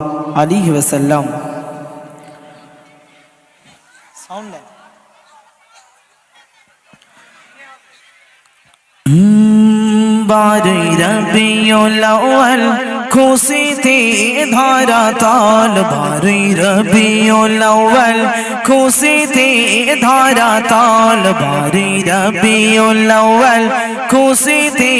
আলাইহি ওয়াসাল্লাম। বারে রবিউল আউয়াল। খুশিতে ধরা তাল বারে রবিউল আউয়াল। খুশিতে ধরা তাল বারে রবিউল আউয়াল। খুশিতে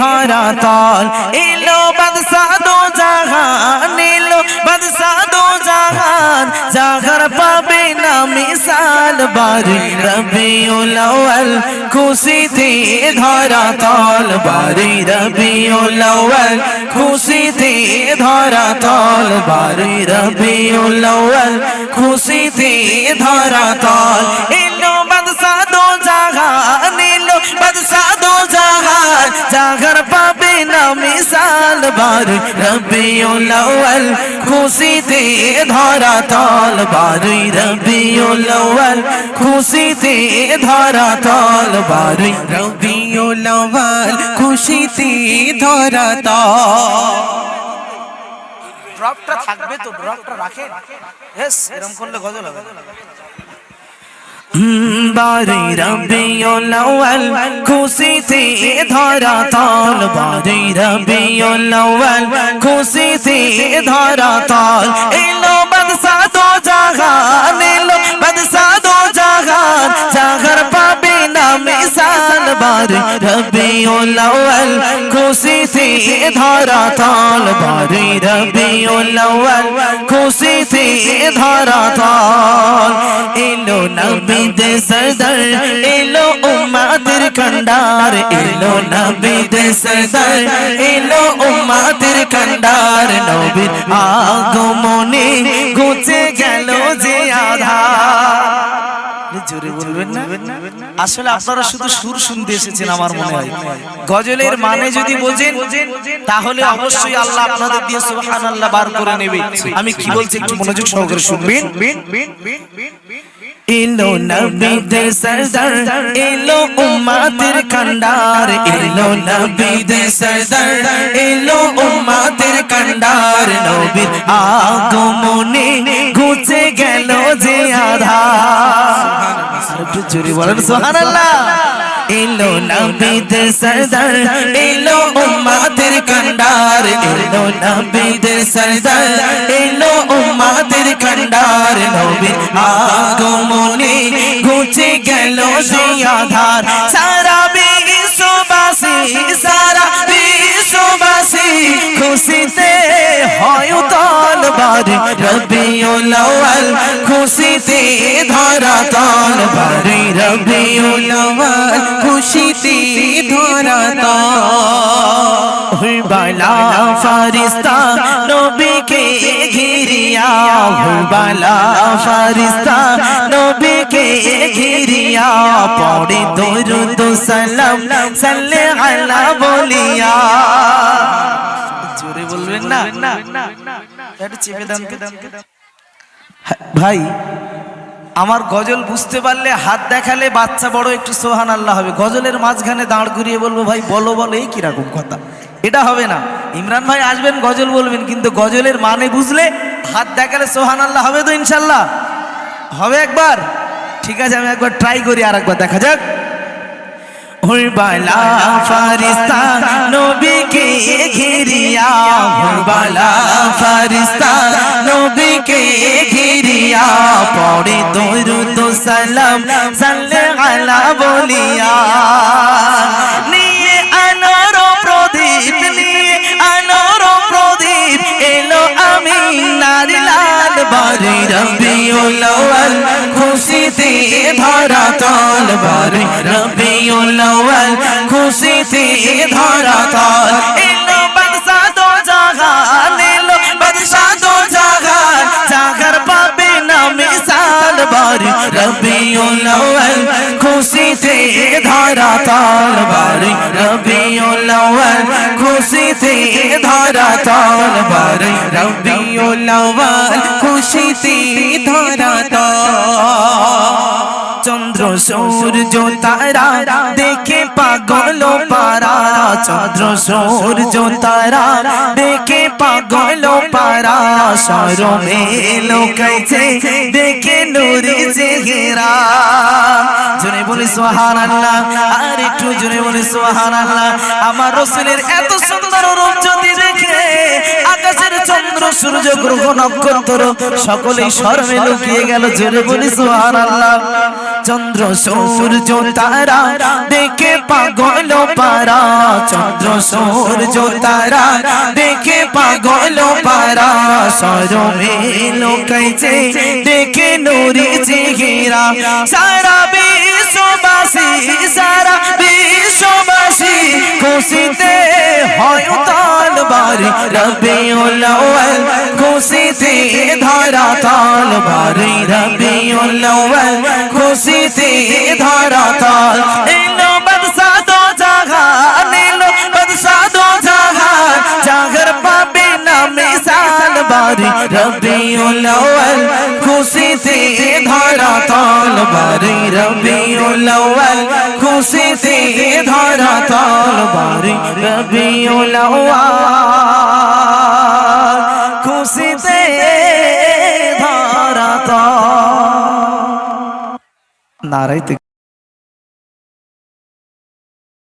ধরা তাল এলো বাদশা দো জাহান, এলো বাদশা দো জাহান। জাগর পাবে না মিসাল বারে রবিউল আউয়াল। খুশিতে ধরা তাল বারে রবিউল আউয়াল। খুশিতে ধরা তল বারে রবিউল আউয়াল। খুশিতে ধরা তল এলো মিসাল বারে রবিউল আউয়াল। খুশিতে ধরা তাল বারে রবিউল আউয়াল। খুশিতে ধরা তাল বারে রবিউল আউয়াল। খুশিতে ধরা তাল ড্রপটা থাকবে তো ড্রপটা রাখে এস এরকম করলে গজল হবে। বারে রবিউল আউয়াল খুশিতে ধরা তাল। বারে রবিউল আউয়াল খুশিতে ধরা তাল। এলো বাদশা দো জাহান এলো বাদশা দো জাহান জাগর পাবে না মিসাল বারে রবিউল আউয়াল খুশিতে ধরা তাল। বারে রবিউল আউয়াল খুশিতে ধরা তাল। সরদার, এলো উম্মাদের কন্ডার এলো নবীদের সরদার, এলো উম্মাদের কন্ডার নবীর আগমনে ঘুচে গেল যে আসলে আপনারা শুধু সুর শুনতে এসেছেন আমার মনে হয়। গজলের মানে যদি বোঝেন, তাহলে অবশ্যই আল্লাহ আপনাদের দিয়ে বার করে নেবে। আমি কি বলছি একটু মনোযোগ সহকারে শুনবেন? এলো নবীদের সরদার এলো উম্মাতের কান্ডার এলো নবীদের সরদার এলো উম্মাতের কান্ডার। নবীর আগমনে ঘুচে গেল যে আধার। একটু জোরে বলেন সুবহানাল্লাহ। এলো নবীদের সরদার, এলো উম্মাদের কন্ডার এলো নবীদের সরদার, এলো উম্মাদের কন্ডার নবীর আগমনে ঘুচে গেল সেই আধার। তল বাড়ি রবিউল আউয়াল খুশিতে ধরা তল বাড়ি রবিউল আউয়াল খুশিতে ধরা তল বালা ফারিস্তা নবীকে ঘিরিয়া বালা ফারিস্তা নবীকে ঘিরিয়া পড়ে দরুদ সালাম সাল্লে আলা বলিয়া জোরে বলবেন না ভাই, আমার গজল বুঝতে পারলে হাত দেখালে বাচ্চা বড় একটু সোহান আল্লাহ হবে। গজলের মাঝখানে দাঁড় করিয়ে বলব, ভাই, বলো বলো, এই কীরকম কথা? এটা হবে না। ইমরান ভাই আসবেন, গজল বলবেন, কিন্তু গজলের মানে বুঝলে হাত দেখালে সোহান আল্লাহ হবে তো ইনশাল্লাহ। হবে একবার? ঠিক আছে, আমি একবার ট্রাই করি আর একবার দেখা যাক। ওই বালা ফারিস্তা, নবীকে ঘিরিয়া, ওই বালা ফারিস্তা, নবীকে ঘিরিয়া পড়ে দরুদ সালাম সাল্লে আলা বলিয়া, নিয়ে আনোর প্রদীপ, নিয়ে আনোর প্রদীপ, এলো আমি নারিলাল বাড়ি রবিউল খুশিতে ধরা তল বাড়ি রবিউল আউয়াল খুশিতে ধরা তল। এলো বাদশা দো জাহান এলো বাদশা দো জাহান জাগর পাবে না মিসাল বাড়ি। রবিউল আউয়াল খুশিতে ধরা তল বাড়ি রবিউল আউয়াল খুশিতে ধরা তল বাড়ি রবিউল আউয়াল খুশিতে ধরা তল সূর্য তারা দেখে পাগল পারা চন্দ্র সূর্য তারা দেখে পাগল পারা সরমে লোকাইছে, দেখে নুরি চেহারা। জোরে বলি সোহান আল্লাহ আর একটু জোরে বলি সোহান আল্লাহ আমার রসুলের এত সুন্দর রূপ যদি দেখে, আকাশের চন্দ্র সূর্য গ্রহ নক্ষত্র সকলেই শর্মে লুকিয়ে গেল। জোরে বলি সোহান আল্লাহ চন্দ্র সূর্য তারা, দেখে পাগল পারা। চন্দ্র সূর্য তারা, দেখে পাগল পারা। সরমে লোকাইছে, দেখে নুরি চেহারা সারা বিশ্ববাসী সারা বিশ্ববাসী, খুশিতে হয় তালবারি রবিউল আউয়াল, খুশিতে ধরা তালবারি। রবিউল আউয়াল খুশিতে ধরা তাল। এলো বদসা দো জাহান এলো বদসা দো জাহান জাগর পাবে না মিসাল বারি রবিউল আউয়াল। খুশিতে ধরা তালবারি রবিউল আউয়াল। খুশিতে ধরা তালবারি রবিউল আউয়াল। ধরা তাল নারাই